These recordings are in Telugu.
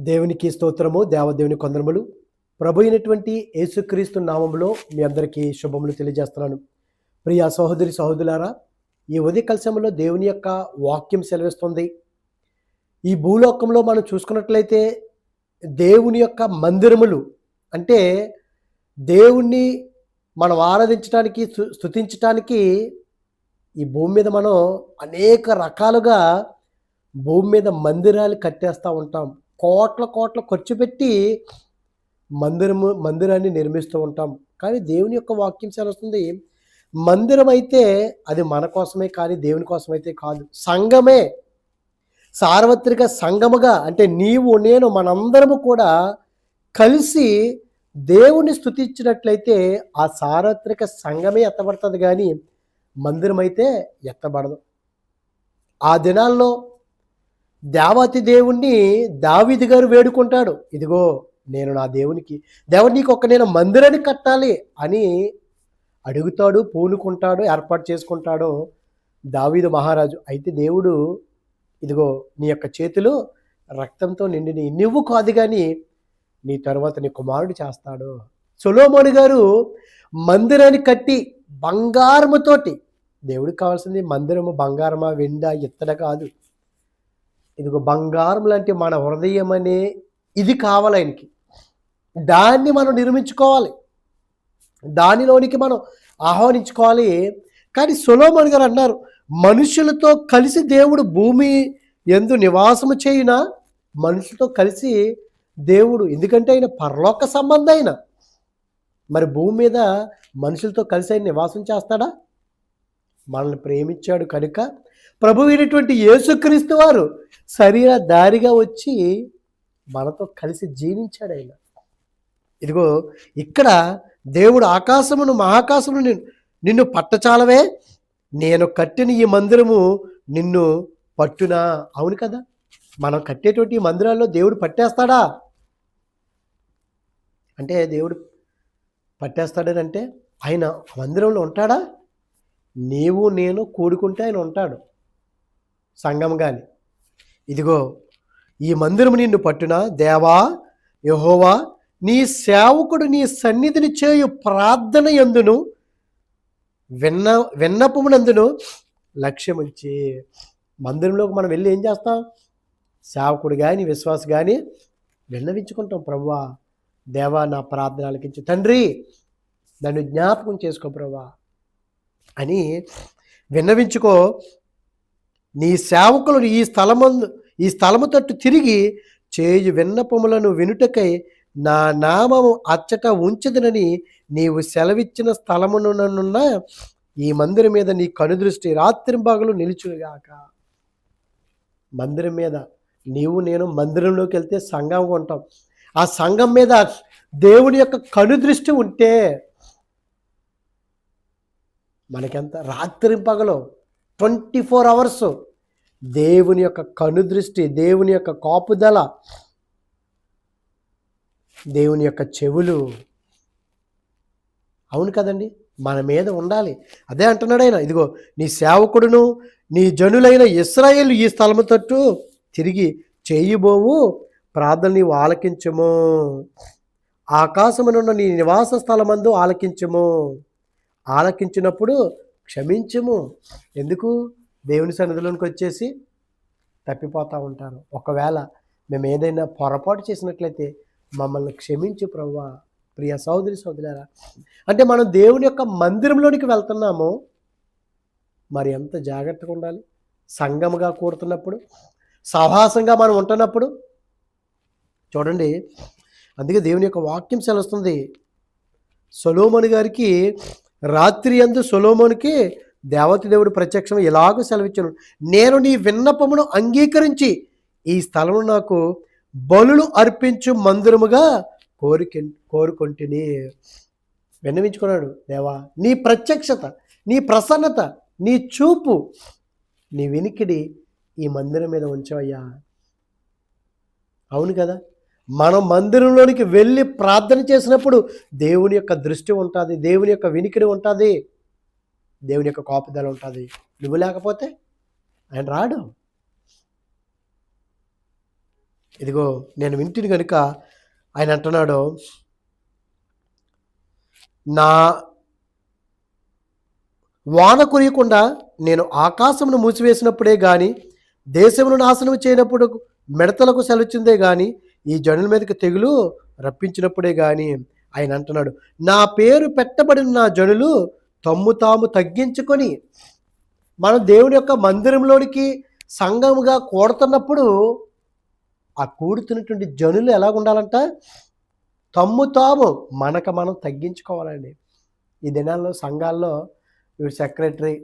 దేవునికి స్తోత్రము దేవదేవుని కొందరములు. ప్రభు అయినటువంటి యేసుక్రీస్తు నామములో మీ అందరికీ శుభములు తెలియజేస్తున్నాను. ప్రియ సహోదరి సహోదరులారా ఈ ఉదయ కలశంలో దేవుని యొక్క వాక్యం సెలవిస్తుంది. ఈ భూలోకంలో మనం చూసుకున్నట్లయితే దేవుని యొక్క మందిరములు అంటే దేవుణ్ణి మనం ఆరాధించడానికి స్తు- ఈ భూమి మీద మనం అనేక రకాలుగా భూమి మీద మందిరాలు కట్టేస్తూ ఉంటాం. కోట్ల కోట్ల ఖర్చు పెట్టి మందిరము మందిరాన్ని నిర్మిస్తూ ఉంటాం. కానీ దేవుని యొక్క వాక్యం వస్తుంది. మందిరం అయితే అది మన కోసమే కానీ దేవుని కోసమైతే కాదు. సంఘమే. సార్వత్రిక సంఘముగా అంటే నీవు నేను మనందరము కూడా కలిసి దేవుని స్తుతించినట్లయితే ఆ సార్వత్రిక సంఘమే ఎత్తబడుతుంది. కానీ మందిరం అయితే ఎత్తబడదు. ఆ దినాల్లో దేవతి దేవుణ్ణి దావిది గారు వేడుకుంటాడు. ఇదిగో నేను నా దేవునికి దేవుడు నీకు ఒక నేను మందిరాన్ని కట్టాలి అని అడుగుతాడు పూనుకుంటాడు ఏర్పాటు చేసుకుంటాడు దావీదు మహారాజు. అయితే దేవుడు ఇదిగో నీ యొక్క చేతులు రక్తంతో నిండిని నువ్వు కాదు కానీ నీ తర్వాత నీ కుమారుడు చేస్తాడు. సొలోమోని గారు మందిరాన్ని కట్టి బంగారముతోటి దేవుడికి కావాల్సింది మందిరము బంగారమా వెండ ఇత్తడ కాదు. ఇదిగో బంగారం లాంటి మన హృదయం అనే ఇది కావాలి ఆయనకి. దాన్ని మనం నిర్మించుకోవాలి. దానిలోనికి మనం ఆహ్వానించుకోవాలి. కానీ సొలోమన్ గారు అన్నారు మనుషులతో కలిసి దేవుడు భూమి ఎందు నివాసము చేయున? మనుషులతో కలిసి దేవుడు ఎందుకంటే ఆయన పరలోక సంబంధ అయిన మరి భూమి మీద మనుషులతో కలిసి ఆయన నివాసం చేస్తాడా? మనల్ని ప్రేమించాడు కనుక ప్రభు అయినటువంటి యేసుక్రీస్తు వారు శరీర దారిగా వచ్చి మనతో కలిసి జీవించాడు ఆయన. ఇదిగో ఇక్కడ దేవుడు ఆకాశమును మహాకాశమును నిన్ను పట్టచాలవే నేను కట్టిన ఈ మందిరము నిన్ను పట్టునా. అవును కదా? మనం కట్టేటువంటి ఈ మందిరాల్లో దేవుడు పట్టేస్తాడా? అంటే దేవుడు పట్టేస్తాడని అంటే ఆయన మందిరంలో ఉంటాడా? నీవు నేను కూడుకుంటే ఆయన ఉంటాడు. సంఘం కానీ ఇదిగో ఈ మందిరము నిన్ను పట్టున దేవా యహోవా నీ సేవకుడు నీ సన్నిధిని చేయు ప్రార్థన ఎందును విన్న విన్నపమునందును లక్ష్యముంచి మందిరంలోకి మనం వెళ్ళి ఏం చేస్తాం? సేవకుడు కానీ విశ్వాస కానీ విన్నవించుకుంటాం ప్రభువా. దేవా నా ప్రార్థన ఆలకించు. తండ్రి నన్ను జ్ఞాపకం చేసుకో ప్రభా అని విన్నవించుకో నీ సేవకులు ఈ స్థలమందు ఈ స్థలము తట్టు తిరిగి చేయు విన్నపములను వినుటకై నా నామము అచ్చట ఉంచదునని నీవు సెలవిచ్చిన స్థలమునున్న ఈ మందిరం మీద నీ కనుదృష్టి రాత్రింబాగులు నిలుచుగాక మందిరం మీద నీవు నేను మందిరంలోకి వెళ్తే సంఘం ఉంటాం ఆ సంఘం మీద దేవుని యొక్క కనుదృష్టి ఉంటే మనకెంత రాత్రి పగలు ట్వంటీ ఫోర్ అవర్స్ దేవుని యొక్క కనుదృష్టి దేవుని యొక్క కాపుదల దేవుని యొక్క చెవులు. అవును కదండి మన మీద ఉండాలి. అదే అంటున్నాడు ఆయన ఇదిగో నీ సేవకుడును నీ జనులైన ఇస్రాయేల్ ఈ స్థలము తట్టు తిరిగి చేయబోవు ప్రార్థన నీవు ఆలకించము. ఆకాశమునున్న నీ నివాస స్థలమందు ఆలకించము. ఆలకించినప్పుడు క్షమించము. ఎందుకు? దేవుని సన్నిధిలోనికి వచ్చేసి తప్పిపోతూ ఉంటారు. ఒకవేళ మేము ఏదైనా పొరపాటు చేసినట్లయితే మమ్మల్ని క్షమించు ప్రవ్వా. ప్రియ సోదరి సోదరులారా అంటే మనం దేవుని యొక్క మందిరంలోనికి వెళ్తున్నాము. మరి ఎంత జాగ్రత్తగా ఉండాలి? సంగముగా కూడుతున్నప్పుడు సాహసంగా మనం ఉంటున్నప్పుడు. చూడండి అందుకే దేవుని యొక్క వాక్యం సెలవుస్తుంది. సొలోమోని గారికి రాత్రి అందు సొలోమోనికి దేవత దేవుడు ప్రత్యక్షం ఇలాగూ సెలవిచ్చాను నేను నీ విన్నపమును అంగీకరించి ఈ స్థలం నాకు బలులు అర్పించు మందిరముగా కోరిక కోరుకొంటిని. విన్నవించుకున్నాడు. దేవా నీ ప్రత్యక్షత నీ ప్రసన్నత నీ చూపు నీ వినికిడి ఈ మందిరం మీద ఉంచవయ్యా. అవును కదా? మనం మందిరంలోనికి వెళ్ళి ప్రార్థన చేసినప్పుడు దేవుని యొక్క దృష్టి ఉంటుంది దేవుని యొక్క వినికిడి ఉంటుంది దేవుని యొక్క కాపుదల ఉంటుంది. నువ్వు లేకపోతే ఆయన రాడు. ఇదిగో నేను వింటిని కనుక ఆయన అంటున్నాడు నా వాన కురియకుండా నేను ఆకాశమును మూసివేసినప్పుడే కానీ దేశమును నాశనం చేయనప్పుడు మిడతలకు సెలవుచ్చిందే కానీ ఈ జనుల మీదకి తెగులు రప్పించినప్పుడే కానీ ఆయన అంటున్నాడు నా పేరు పెట్టబడిన నా జనులు తమ్ము తాము తగ్గించుకొని మనం దేవుని యొక్క మందిరంలోనికి సంఘముగా కూడుతున్నప్పుడు ఆ కూడుతున్నటువంటి జనులు ఎలా ఉండాలంట? తమ్ము తాము మనకు మనం తగ్గించుకోవాలండి. ఈ దినాల్లో సంఘాల్లో వీడు సెక్రటరీ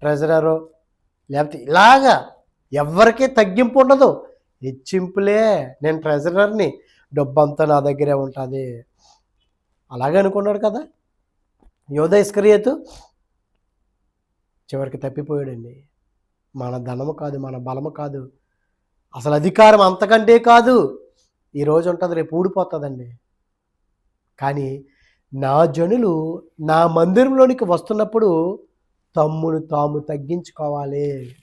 ట్రెజరరు లేకపోతే ఇలాగా ఎవరికీ తగ్గింపు ఉండదు. హెచ్చింపులే. నేను ట్రెజరర్ని డబ్బంతా నా దగ్గరే ఉంటుంది. అలాగే అనుకున్నాడు కదా. యోధ ఇస్కరియతు చివరికి తప్పిపోయాడండి. మన ధనము కాదు మన బలము కాదు. అసలు అధికారం అంతకంటే కాదు. ఈ రోజు ఉంటుంది రేపు ఊడిపోతుందండి. కానీ నా జనులు నా మందిరంలోనికి వస్తున్నప్పుడు తమ్మును తాము తగ్గించుకోవాలి.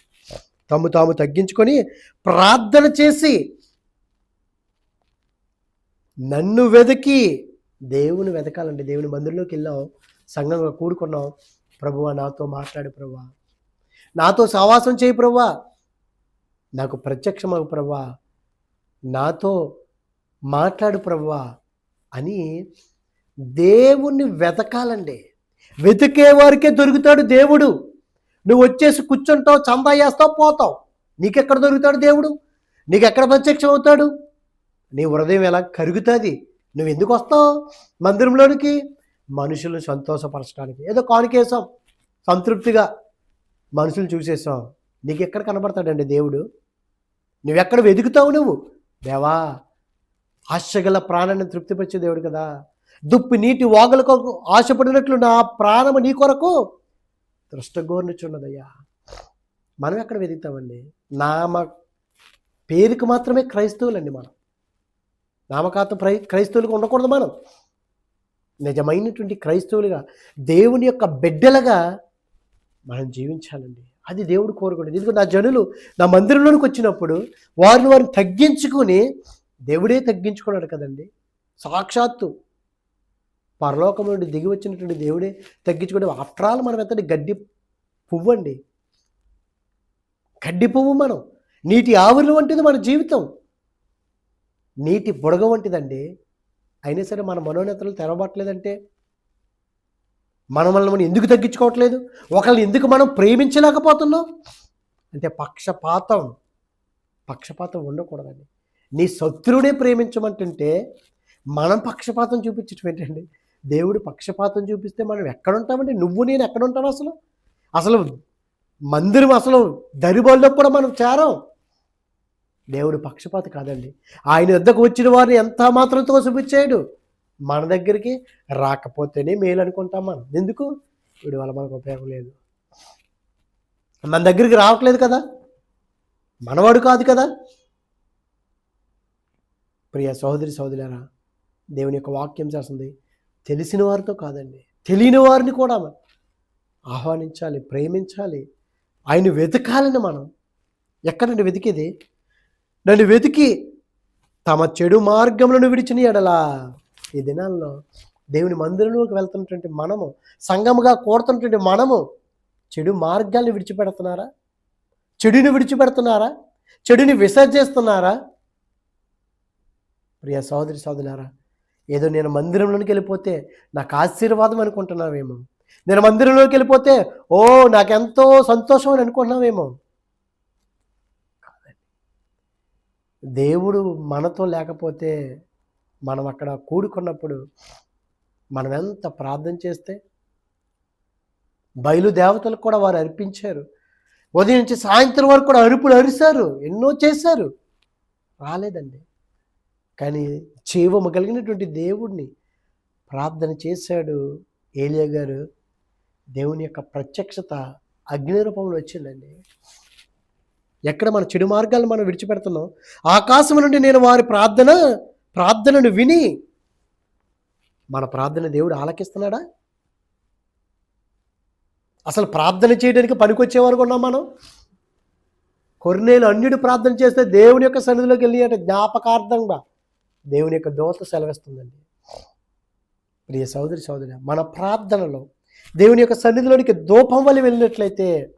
తమ్ము తాము తగ్గించుకొని ప్రార్థన చేసి నన్ను వెతికి దేవుని వెతకాలండి దేవుని మందిరంలోకి వెళ్ళాం. సంఘంగా కూడుకున్నాం. ప్రభువా నాతో మాట్లాడు ప్రభువా. నాతో సావాసం చేయి ప్రభువా. నాకు ప్రత్యక్షమవు ప్రభువా. నాతో మాట్లాడు ప్రభువా అని దేవుణ్ణి వెతకాలండి వెతికే వారికే దొరుకుతాడు దేవుడు. నువ్వు వచ్చేసి కూర్చుంటావు చందా చేస్తావు పోతావు. నీకెక్కడ దొరుకుతాడు దేవుడు? నీకెక్కడ ప్రత్యక్షం అవుతాడు? నీ హృదయం ఎలా కరుగుతుంది? నువ్వు ఎందుకు వస్తావు మందిరంలోనికి? మనుషులను సంతోషపరచడానికి. ఏదో కానుకేసాం సంతృప్తిగా మనుషులు చూసేసాం నీకు ఎక్కడ కనబడతాడండి దేవుడు? నువ్వెక్కడ వెతుకుతావు నువ్వు? దేవా ఆశగల ప్రాణాన్ని తృప్తిపరిచే దేవుడు కదా. దుప్పి నీటి వాగుల కొరకు ఆశపడినట్లు నా ప్రాణము నీ కొరకు. దృష్టగోర్నిచున్నదయ్యా మనం ఎక్కడ వెతుకుతామండి? నామ పేరుకి మాత్రమే క్రైస్తవులండి మనం. నామకాత క్రై క్రైస్తవులుగా ఉండకూడదు మనం. నిజమైనటువంటి క్రైస్తవులుగా దేవుని యొక్క బిడ్డలుగా మనం జీవించాలండి. అది దేవుడు కోరుకుంటుంది ఎందుకు నా జనులు నా మందిరంలోనికి వచ్చినప్పుడు వారిని వారిని తగ్గించుకొని దేవుడే తగ్గించుకున్నాడు కదండి. సాక్షాత్తు పరలోకం నుండి దిగి వచ్చినటువంటి దేవుడే తగ్గించుకుంటే ఆఫ్టర్ మనం ఎంతటి గడ్డి పువ్వు అండి? గడ్డి పువ్వు మనం. నీటి ఆవిరి వంటిది మన జీవితం. నీటి బుడగ వంటిదండి. అయినా సరే మన మనోనేతలు తెరవబట్టలేదంటే మనం మనల్ని మనం ఎందుకు తగ్గించుకోవట్లేదు? ఒకళ్ళని ఎందుకు మనం ప్రేమించలేకపోతున్నాం? అంటే పక్షపాతం. పక్షపాతం ఉండకూడదండి. నీ శత్రువునే ప్రేమించమంటుంటే మనం పక్షపాతం చూపించటం ఏంటండి? దేవుడు పక్షపాతం చూపిస్తే మనం ఎక్కడ ఉంటామండి నువ్వు నేను ఎక్కడ ఉంటాను అసలు? అసలు మందిరం అసలు దరిబల్లో కూడా మనం చేరం. దేవుడు పక్షపాతం కాదండి. ఆయన వద్దకు వచ్చిన వారిని ఎంత మాత్రం తోసిపుచ్చాడు మన దగ్గరికి రాకపోతేనే మేలు అనుకుంటాం మనం. ఎందుకు? వీడి వల్ల మనకు ఉపయోగం లేదు. మన దగ్గరికి రావట్లేదు కదా? మనవాడు కాదు కదా? ప్రియ సహోదరి సహోదరులారా దేవుని యొక్క వాక్యం చేస్తుంది. తెలిసిన వారితో కాదండి. తెలియని వారిని కూడా మనం ఆహ్వానించాలి ప్రేమించాలి. ఆయన వెతకాలని మనం ఎక్కడండి వెతికేది? నన్ను వెతికి తమ చెడు మార్గములను విడిచిన ఎడలా ఈ దినాల్లో దేవుని మందిరంలోకి వెళ్తున్నటువంటి మనము సంఘముగా కోరుతున్నటువంటి మనము చెడు మార్గాల్ని విడిచిపెడుతున్నారా? చెడుని విడిచిపెడుతున్నారా? చెడుని విసర్జిస్తున్నారా? ప్రియ సోదరి సోదరులారా ఏదో నేను మందిరంలోకి వెళ్ళిపోతే నాకు ఆశీర్వాదం అనుకుంటున్నావేమో. నేను మందిరంలోకి వెళ్ళిపోతే ఓ నాకెంతో సంతోషం అని అనుకుంటున్నావేమో. కాదండి. దేవుడు మనతో లేకపోతే మనం అక్కడ కూడుకున్నప్పుడు మనం ఎంత ప్రార్థన చేస్తే బయలుదేవతలకు కూడా వారు అర్పించారు. ఉదయం నుంచి సాయంత్రం వరకు కూడా అరుపులు అరిశారు. ఎన్నో చేశారు. రాలేదండి. కానీ జీవము కలిగినటువంటి దేవుడిని ప్రార్థన చేశాడు ఏలియా గారు. దేవుని యొక్క ప్రత్యక్షత అగ్ని రూపంలో వచ్చిందండి. ఎక్కడ మన చెడు మార్గాలను మనం విడిచిపెడుతున్నాం? ఆకాశం నుండి నేను వారి ప్రార్థన ప్రార్థనను విని మన ప్రార్థన దేవుడు ఆలకిస్తున్నాడా? అసలు ప్రార్థన చేయడానికి పనికొచ్చేవారు ఉన్నాం మనం? కొన్నేళ్ళు అన్యుడు ప్రార్థన చేస్తే దేవుని యొక్క సన్నిధిలోకి వెళ్ళి అంటే జ్ఞాపకార్థంగా దేవుని యొక్క దోత సెలవిస్తుందండి. ప్రియ సోదరి సోదరి మన ప్రార్థనలో దేవుని యొక్క సన్నిధిలోనికి దూపం వల్ల వెళ్ళినట్లయితే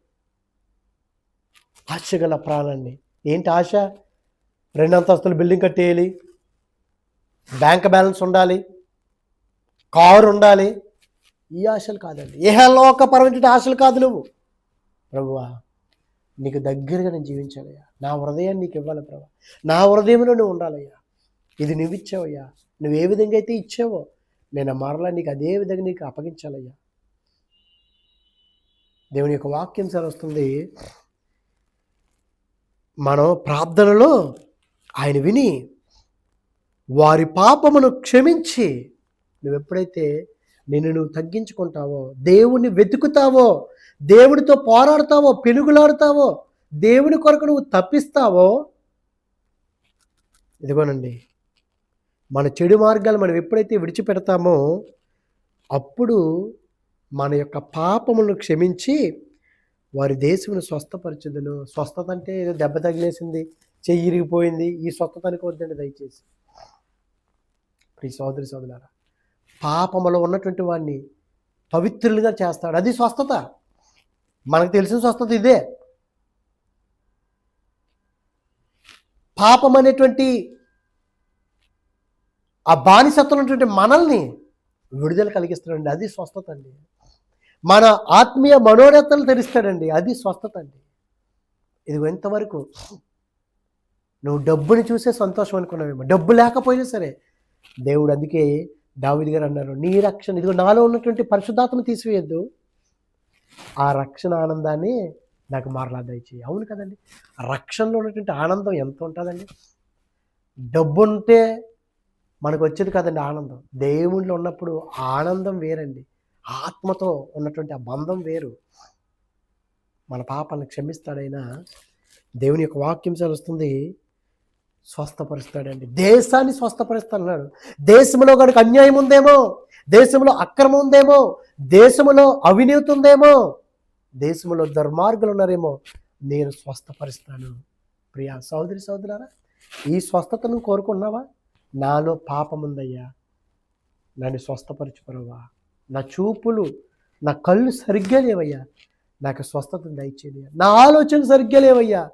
ఆశ గల ప్రాణాన్ని. ఏంటి ఆశ? రెండు అంతస్తుల బిల్డింగ్ కట్టేయాలి బ్యాంక్ బ్యాలెన్స్ ఉండాలి కారు ఉండాలి. ఈ ఆశలు కాదండి. ఏహలోకపరమైన ఆశలు కాదు నువ్వు. ప్రభువా నీకు దగ్గరగా నేను జీవించాలయ్యా. నా హృదయాన్ని నీకు ఇవ్వాలి ప్రభా. నా హృదయంలో నువ్వు ఉండాలయ్యా. ఇది నువ్వు ఇచ్చావయ్యా. నువ్వు ఏ విధంగా అయితే ఇచ్చావో నేను మరలా నీకు అదే విధంగా నీకు అప్పగించాలయ్యా. దేవుని యొక్క వాక్యం వస్తుంది. మనం ప్రార్థనలో ఆయన విని వారి పాపమును క్షమించి నువ్వు ఎప్పుడైతే నిన్ను నువ్వు తగ్గించుకుంటావో దేవుణ్ణి వెతుకుతావో దేవుడితో పోరాడతావో పెనుగులాడుతావో దేవుని కొరకు నువ్వు తప్పిస్తావో ఇదిగోనండి మన చెడు మార్గాలు మనం ఎప్పుడైతే విడిచిపెడతామో అప్పుడు మన యొక్క పాపములను క్షమించి వారి దేశమును స్వస్థపరచుదును. స్వస్థత అంటే ఏదో దెబ్బ తగిలేసింది చెయ్యి ఇరిగిపోయింది ఈ స్వస్థతనికి వద్దండి దయచేసి. ప్రియ సోదరి సోదరులారా పాపములో ఉన్నటువంటి వాడిని పవిత్రులుగా చేస్తాడు. అది స్వస్థత. మనకు తెలిసిన స్వస్థత ఇదే. పాపం అనేటువంటి ఆ బానిసత్వం ఉన్నటువంటి మనల్ని విడుదల కలిగిస్తాడండి. అది స్వస్థత అండి. మన ఆత్మీయ మనోరతలు తెరుస్తాడండి. అది స్వస్థత అండి. ఇది ఎంతవరకు నువ్వు డబ్బుని చూసే సంతోషం అనుకున్నావేమో డబ్బు లేకపోయినా సరే దేవుడు అందుకే దావిది గారు అన్నారు నీ రక్షణ ఇదిగో నాలో ఉన్నటువంటి పరిశుద్ధాత్మ తీసివేయద్దు. ఆ రక్షణ ఆనందాన్ని నాకు మారలా దయచేయి. అవును కదండి. రక్షణలో ఉన్నటువంటి ఆనందం ఎంత ఉంటుందండి? డబ్బు ఉంటే మనకు వచ్చేది కదండి ఆనందం. దేవుళ్ళు ఉన్నప్పుడు ఆనందం వేరండి. ఆత్మతో ఉన్నటువంటి ఆ బంధం వేరు. మన పాపాలను క్షమిస్తాడైనా దేవుని యొక్క వాక్యం చదువుతుంది స్వస్థపరుస్తాడండి. దేశాన్ని స్వస్థపరుస్తాడు దేశంలో కనుక అన్యాయం ఉందేమో దేశంలో అక్రమం ఉందేమో దేశంలో అవినీతి ఉందేమో దేశంలో దుర్మార్గులు ఉన్నారేమో నేను స్వస్థపరుస్తాను. ప్రియా సోదరి సోదరులారా ఈ స్వస్థతను కోరుకున్నావా నాలో పాపముందయ్యా. నన్ను నన్ను స్వస్థపరచుకురవా నా చూపులు నా కళ్ళు సరిగ్గా లేవయ్యా. నాకు స్వస్థత దయచేయండి నా ఆలోచన సరిగ్గా లేవయ్యా.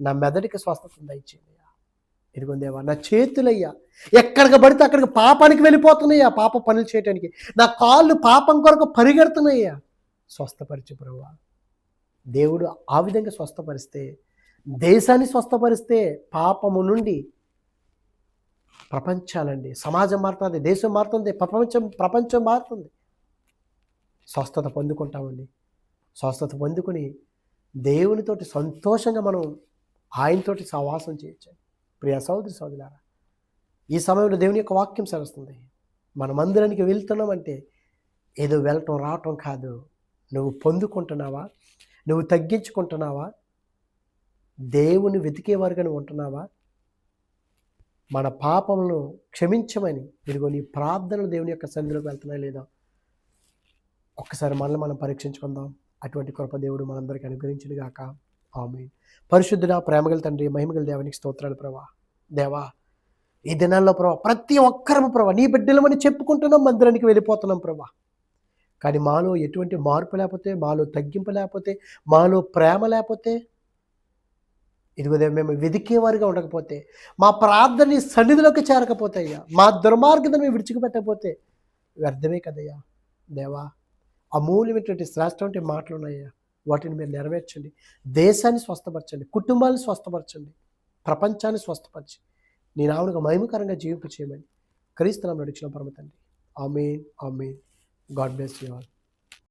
నా మెదడికి స్వస్థత దయచేయండి ఇదిగొందేవా నా చేతులయ్యా. ఎక్కడికి పడితే అక్కడికి పాపానికి వెళ్ళిపోతున్నాయ్యా పాప పనులు చేయడానికి నా కాళ్ళు పాపం కొరకు పరిగెడుతున్నాయ్యా. స్వస్థపరిచు ప్రభా దేవుడు ఆ విధంగా స్వస్థపరిస్తే దేశాన్ని స్వస్థపరిస్తే పాపము నుండి ప్రపంచాలండి. సమాజం మారుతుంది దేశం మారుతుంది ప్రపంచం ప్రపంచం మారుతుంది. స్వస్థత పొందుకుంటామండి. స్వస్థత పొందుకుని దేవునితోటి సంతోషంగా మనం ఆయనతోటి సహవాసం చేయొచ్చు ప్రియ సోదరి సోదరులారా ఈ సమయంలో దేవుని యొక్క వాక్యం సెలవుస్తుంది మన మందిరానికి వెళ్తున్నామంటే ఏదో వెళ్ళటం రావటం కాదు. నువ్వు పొందుకుంటున్నావా? నువ్వు తగ్గించుకుంటున్నావా? దేవుని వెతికేవారుగా నువ్వు ఉంటున్నావా? మన పాపములను క్షమించమని. ఇదిగో నీ ప్రార్థనలు దేవుని యొక్క సన్నిధిలోకి వెళ్తున్నాయి లేదా? ఒక్కసారి మనల్ని మనం పరీక్షించుకుందాం. అటువంటి కృప దేవుడు మనందరికీ అనుగ్రహించింది గాక. ఆమె పరిశుద్ధుడ ప్రేమగల తండ్రి మహిమగల దేవునికి స్తోత్రాలు ప్రభా. దేవా ఈ దినాల్లో ప్రభా ప్రతి ఒక్కరము ప్రభా నీ బిడ్డలమని చెప్పుకుంటున్నాం మందిరానికి వెళ్ళిపోతున్నాం ప్రభా. కానీ మాలో ఎటువంటి మార్పు లేకపోతే మాలో తగ్గింపు లేకపోతే మాలో ప్రేమ లేకపోతే ఇదిగో మేము వెదికేవారిగా ఉండకపోతే మా ప్రార్థనని సన్నిధిలోకి చేరకపోతే అయ్యా మా దుర్మార్గతను మేము విడిచిపెట్టకపోతే వ్యర్థమే కదయ్యా? దేవా అమూల్యమైనటువంటి శ్రేష్టమైన మాటలు ఉన్నాయ్యా. వాటిని మీరు నెరవేర్చండి. దేశాన్ని స్వస్థపరచండి. కుటుంబాన్ని స్వస్థపరచండి. ప్రపంచాన్ని స్వస్థపరచి నీ నావునిగా మహిమకరంగా జీవింపు చేయమని క్రీస్తునామం నడిచిన పరమ తండ్రి. Amen amen. God bless you all.